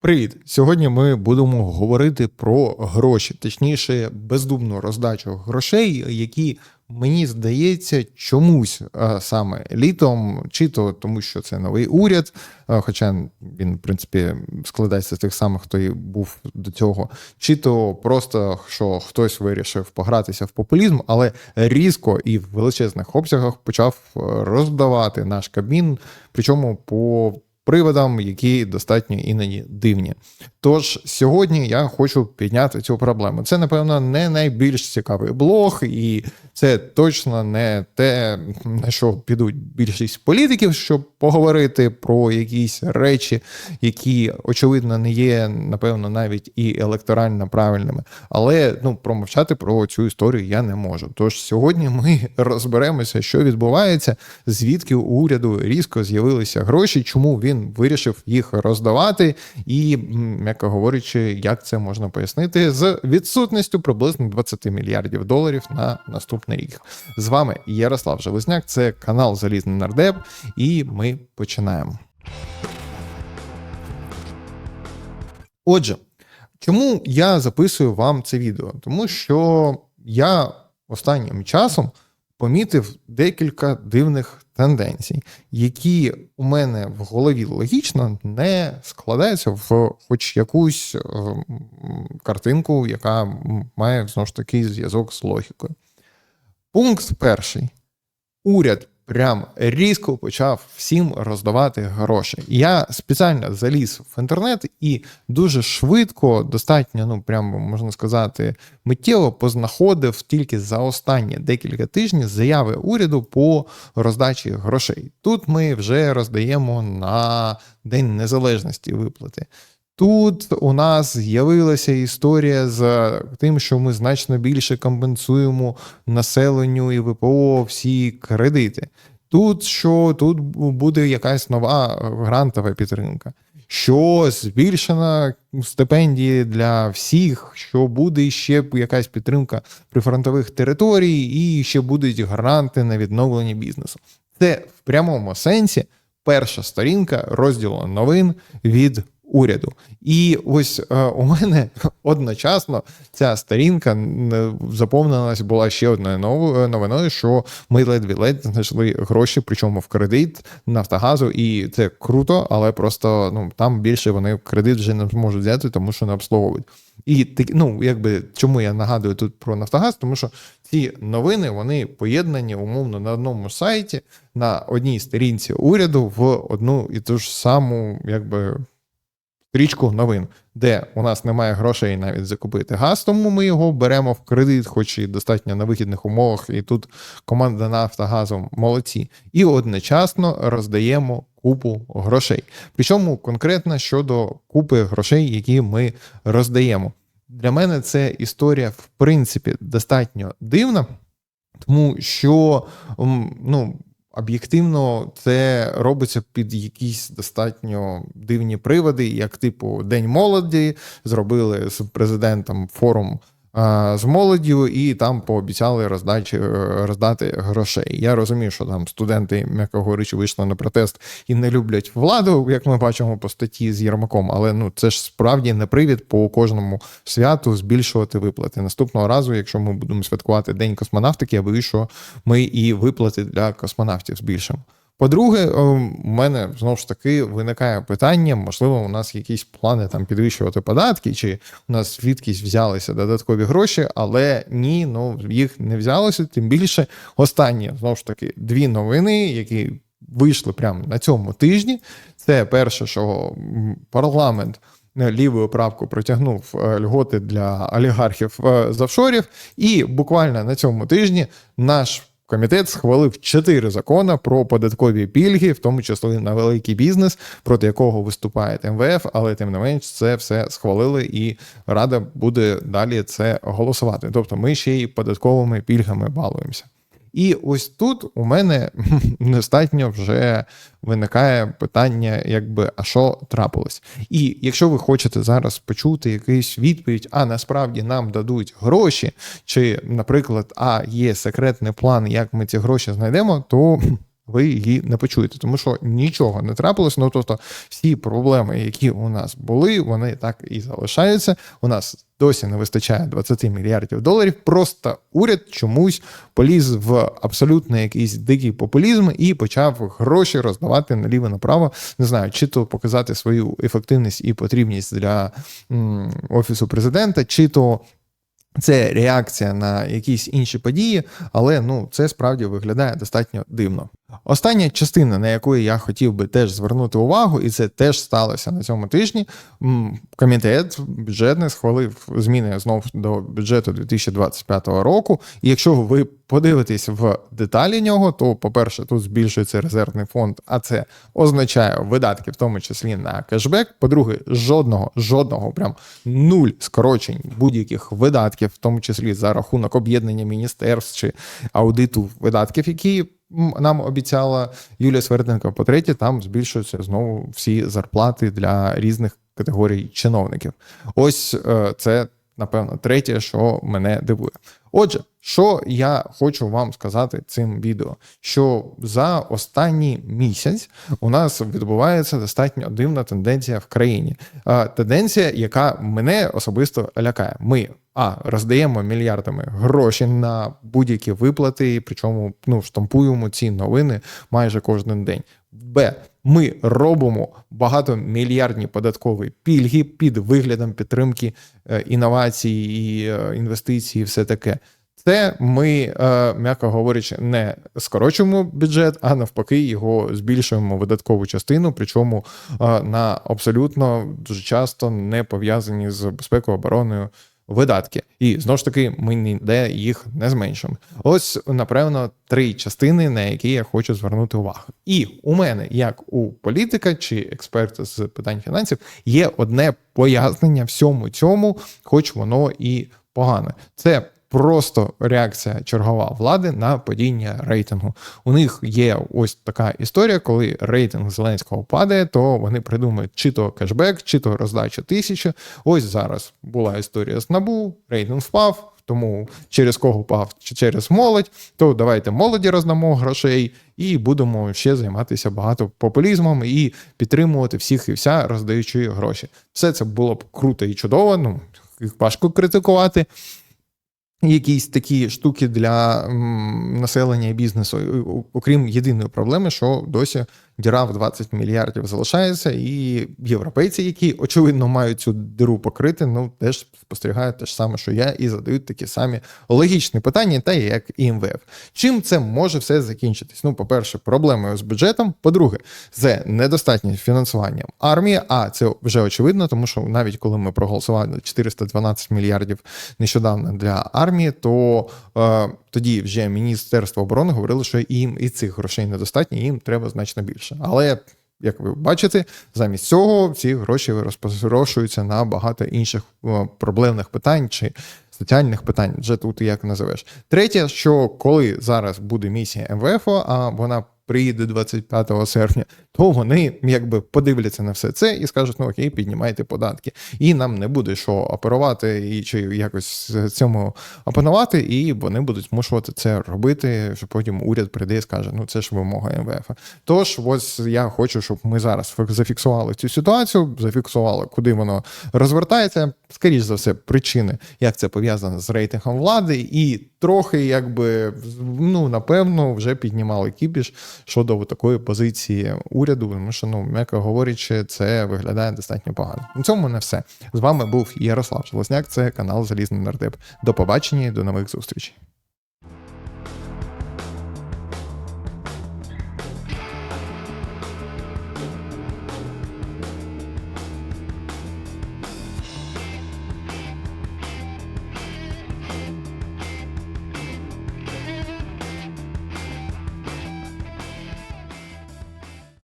Привіт! Сьогодні ми будемо говорити про гроші, точніше, бездумну роздачу грошей, які мені здається чомусь а, саме літом, чи то тому, що це новий уряд, хоча він, в принципі, складається з тих самих, хто і був до цього, чи то просто що хтось вирішив погратися в популізм, але різко і в величезних обсягах почав роздавати наш кабмін, причому по приводам, які достатньо іноді дивні. Тож сьогодні я хочу підняти цю проблему. Це, напевно, не найбільш цікавий блог, і це точно не те, на що підуть більшість політиків, щоб поговорити про якісь речі, які очевидно не є, напевно, навіть і електорально правильними. Але ну промовчати про цю історію я не можу. Тож сьогодні ми розберемося, що відбувається, звідки у уряду різко з'явилися гроші, чому він вирішив їх роздавати, і м'яко говорячи, як це можна пояснити з відсутністю приблизно 20 мільярдів доларів на наступний рік. З вами Ярослав Железняк, це канал Залізний Нардеп, і ми починаємо. Отже, чому я записую вам це відео? Тому що я останнім часом помітив декілька дивних тенденцій, які у мене в голові логічно не складаються в хоч якусь е, картинку, яка має знову ж таки зв'язок з логікою. Пункт перший. Уряд прям різко почав всім роздавати гроші. Я спеціально заліз в інтернет і дуже швидко, достатньо, ну прямо можна сказати, миттєво познаходив тільки за останні декілька тижнів заяви уряду по роздачі грошей. Тут ми вже роздаємо на День Незалежності виплати. Тут у нас з'явилася історія з тим, що ми значно більше компенсуємо населенню і ВПО всі кредити. Тут що тут буде якась нова грантова підтримка, що збільшена стипендії для всіх, що буде ще якась підтримка прифронтових територій, і ще будуть гранти на відновлення бізнесу. Це в прямому сенсі перша сторінка розділу новин від уряду. І ось е, у мене одночасно ця сторінка заповнилась була ще одною новою новиною, що ми ледві-ледь знайшли гроші, причому в кредит Нафтогазу, і це круто, але просто ну там більше вони кредит вже не зможуть взяти, тому що не обслуговують. І ну, якби чому я нагадую тут про Нафтогаз, тому що ці новини вони поєднані умовно на одному сайті, на одній сторінці уряду в одну і ту ж саму, якби стрічку новин, де у нас немає грошей навіть закупити газ, тому ми його беремо в кредит, хоч і достатньо на вигідних умовах. І тут команда Нафтогазу молодці, і одночасно роздаємо купу грошей. Причому конкретно щодо купи грошей, які ми роздаємо. Для мене це історія, в принципі, достатньо дивна, тому що ну, Об'єктивно, це робиться під якісь достатньо дивні приводи, як типу День молоді, зробили з президентом форум з молоддю, і там пообіцяли роздачі, роздати грошей. Я розумію, що там студенти, м'яко говорячи, вийшли на протест і не люблять владу, як ми бачимо по статті з Єрмаком. Але ну це ж справді не привід по кожному святу збільшувати виплати. Наступного разу, якщо ми будемо святкувати День космонавтики, я боюсь, що ми і виплати для космонавтів збільшимо. По-друге, у мене знову ж таки виникає питання: можливо, у нас якісь плани там підвищувати податки, чи у нас звідкись взялися додаткові гроші, але ні, ну їх не взялося. Тим більше останні знову ж таки дві новини, які вийшли прямо на цьому тижні. Це перше, що парламент. Лівою правку протягнув е, льготи для олігархів е, з офшорів, і буквально на цьому тижні наш Комітет схвалив чотири закони про податкові пільги, в тому числі на великий бізнес, проти якого виступає МВФ, але тим не менш це все схвалили, і рада буде далі це голосувати. Тобто, ми ще й податковими пільгами балуємося. І ось тут у мене достатньо вже виникає питання, якби а що трапилось. І якщо ви хочете зараз почути якусь відповідь, а насправді нам дадуть гроші, чи, наприклад, а є секретний план, як ми ці гроші знайдемо, то ви її не почуєте, тому що нічого не трапилось. Ну тобто, всі проблеми, які у нас були, вони так і залишаються. У нас досі не вистачає 20 мільярдів доларів. Просто уряд чомусь поліз в абсолютно якийсь дикий популізм і почав гроші роздавати наліво направо. Не знаю, чи то показати свою ефективність і потрібність для м, офісу президента, чи то. Це реакція на якісь інші події, але ну це справді виглядає достатньо дивно. Остання частина, на яку я хотів би теж звернути увагу, і це теж сталося на цьому тижні. Комітет бюджетний схвалив зміни знов до бюджету 2025 року. І якщо ви подивитесь в деталі нього, то, по-перше, тут збільшується резервний фонд, а це означає видатки, в тому числі на кешбек. По-друге, жодного, жодного, прям нуль скорочень будь-яких видатків, в тому числі за рахунок об'єднання міністерств чи аудиту видатків, які нам обіцяла Юлія Сверденко. По-третє, там збільшуються знову всі зарплати для різних категорій чиновників. Ось е, це, напевно, третє, що мене дивує. Отже, що я хочу вам сказати цим відео, що за останній місяць у нас відбувається достатньо дивна тенденція в країні. Е, Тенденція, яка мене особисто лякає. Ми а роздаємо мільярдами гроші на будь-які виплати, причому ну штампуємо ці новини майже кожен день. Б. Ми робимо багатомільярдні податкові пільги під виглядом підтримки е, інновацій і е, інвестицій, і все таке. Це ми, е, м'яко говорячи, не скорочуємо бюджет, а навпаки, його збільшуємо видаткову частину, причому на абсолютно дуже часто не пов'язані з безпекою обороною видатки. І знову ж таки, ми ніде їх не зменшимо. Ось, напевно, три частини, на які я хочу звернути увагу. І у мене, як у політика чи експерта з питань фінансів, є одне пояснення всьому цьому, хоч воно і погане. Це просто реакція чергова влади на падіння рейтингу. У них є ось така історія, коли рейтинг Зеленського падає, то вони придумають чи то кешбек, чи то роздача тисячі. Ось зараз була історія з набу, рейтинг впав. Тому через кого впав чи через молодь, то давайте молоді роздамо грошей і будемо ще займатися багато популізмом і підтримувати всіх і вся, роздаючи гроші. Все це було б круто і чудово. Ну їх важко критикувати якісь такі штуки для населення і бізнесу, окрім єдиної проблеми, що досі діра в 20 мільярдів залишається, і європейці, які очевидно мають цю диру покрити, ну теж спостерігають те ж саме, що я, і задають такі самі логічні питання, та як і МВФ. Чим це може все закінчитись? Ну, по-перше, проблемою з бюджетом. По-друге, з недостатнім фінансуванням армії. А це вже очевидно, тому що навіть коли ми проголосували 412 мільярдів нещодавно для армії, то е, тоді вже Міністерство оборони говорило, що їм і цих грошей недостатньо, їм треба значно більше. Але як ви бачите, замість цього ці гроші розпорошуються на багато інших е, проблемних питань чи соціальних питань, вже тут як називеш. Третє, що коли зараз буде місія МВФ, а вона приїде 25 серпня, то вони якби подивляться на все це і скажуть: ну окей, піднімайте податки. І нам не буде що оперувати і чи якось цьому опанувати, і вони будуть змушувати це робити, що потім уряд прийде і скаже: ну це ж вимога МВФ. Тож, ось я хочу, щоб ми зараз фік- зафіксували цю ситуацію, зафіксували, куди воно розвертається. Скоріш за все, причини, як це пов'язано з рейтингом влади, і трохи, якби ну напевно, вже піднімали кіпіш щодо такої позиції уряду, тому що, ну, м'яко говорячи, це виглядає достатньо погано. На цьому не все. З вами був Ярослав Железняк, це канал Залізний Нардеп. До побачення і до нових зустрічей.